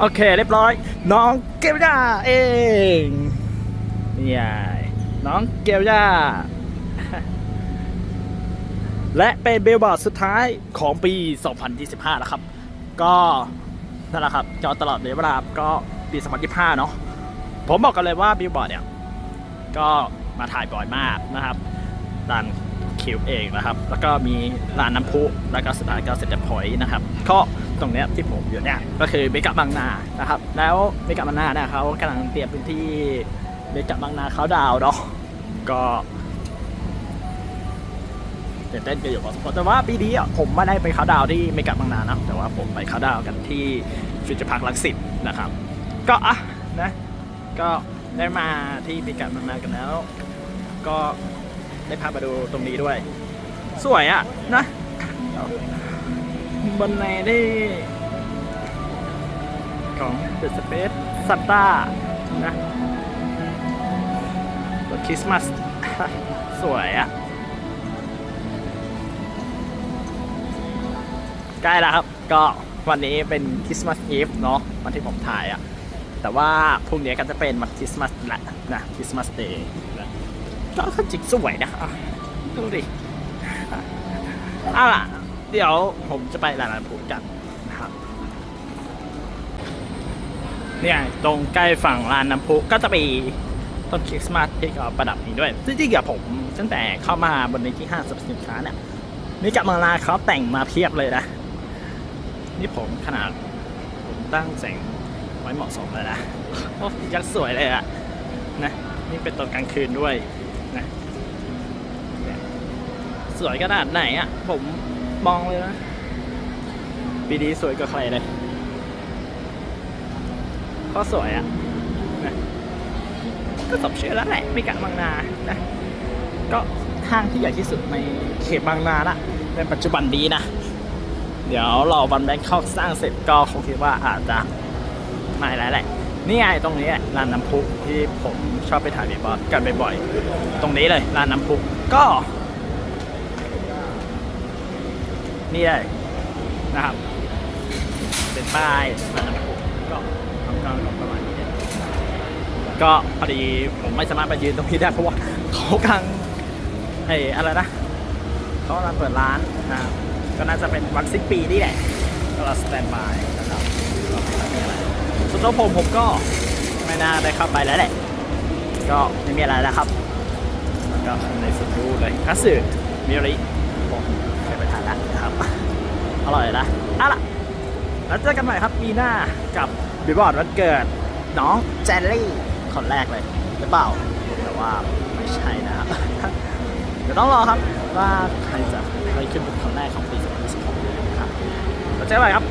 โอเค เรียบร้อย น้องเกลย่าเองนี่ไงน้องเกลย่าและเป็นเบลบอร์ดสุดท้ายของปี 2025แล้วครับ ก็นั่นแหละครับจอตลอดเวลาก็ปี 2025 เนาะผมบอกกันเลยว่าบิลบอร์ดเนี่ย ก็มาถ่ายบ่อยมากนะครับดันคิวเองนะครับ แล้วก็มีร้านน้ำพุแล้วก็สุดท้ายก็เซ็นเตอร์พอยต์นะครับก็ ตรงเนี้ยที่ผมอยู่เนี่ยก็คือเมกะบางนานะครับ แล้วเมกะบางนาเนี่ยเขากำลังเตรียมพื้นที่เมกะบางนาเขาดาวเนาะก็ตื่นเต้นกันอยู่พอสมควรแต่ว่าปีนี้อะผมไม่ได้ไปเขาดาวที่เมกะบางนานะแต่ว่าผมไปเขาดาวกันที่ฟิวเจอร์พาร์คลังสิตนะครับ ก็อะนะก็ได้มาที่พิกัดบางนากันแล้ว ก็ได้พามาดูตรงนี้ด้วย สวยอะนะ บนในได้ ของ The Space Santa นะรถคริสต์มาส สวยอะใกล้แล้วครับ ก็วันนี้เป็นคริสต์มาสอีฟเนาะวันที่ผมถ่ายอะแต่ว่าพรุ่งนี้ก็จะเป็นวันคริสต์มาสแหละนะคริสต์มาสเดย์ก็ก็จิกสวยนะดูดิเอาล่ะ เดี๋ยวผมจะไปร้านน้ำพุกันนะครับเนี่ยตรงใกล้ฝั่งร้านน้ำพุก็จะมีต้นคริสต์มาสที่เขาประดับนี้ด้วยจริงๆอะผมตั้งแต่เข้ามาบนในที่ห้างสรรพสินค้าเนี่ยมีกับมาลาเขาแต่งมาเพียบเลยนะ นี่ผมขนาดผมตั้งแสงไว้เหมาะสมเลยนะโอ้ยังสวยเลยอะนะนี่เป็นตอนกลางคืนด้วยนะสวยขนาดไหนอะผม มองเลยนะ ปีนี้สวยกว่าใครเลยก็สวยอะนะก็สมชื่อแล้วแหละไม่กะบางนานะ ก็ห้างที่ใหญ่ที่สุดในเขตบางนาละในปัจจุบันนี้นะ เดี๋ยวเรอวันแบงค์เข้าสร้างเสร็จก็คงคิดว่าอาจจะไม่แล้วแหละนี่ไงตรงนี้แหละร้านน้ำพุที่ผมชอบไปถ่ายบีบอสกันบ่อยๆตรงนี้เลยร้านน้ำพุก็ นี่เลยนะครับ เป็นป้ายร้านน้ำพุก็ทำการประมาณนี้ก็พอดีผมไม่สามารถไปยืนตรงนี้ได้เพราะว่าเขากำลังไอ้อะไรนะเขากำลังเปิดร้านนะครับก็น่าจะเป็นวันสิ้นปีนี่แหละก็เราสแตนบายนะครับไม่มีอะไรส่วนตัวผมผมก็ไม่น่าได้เข้าไปแล้วแหละ ก็ไม่มีอะไรแล้วครับ แล้วก็ในสุดดูเลยคัตสึมิริ ผมเคยไปทานแล้วนะครับ อร่อยนะเอาล่ะแล้วเจอกันใหม่ครับปีหน้ากับบิบอร์ดวันเกิด น้องแจนลี่คนแรกเลยหรือเปล่า แต่ว่าไม่ใช่นะครับเดี๋ยวต้องรอครับว่าใครจะใครขึ้นเป็นคนแรกของปี2026นะครับแล้วเจอกันใหม่ครับ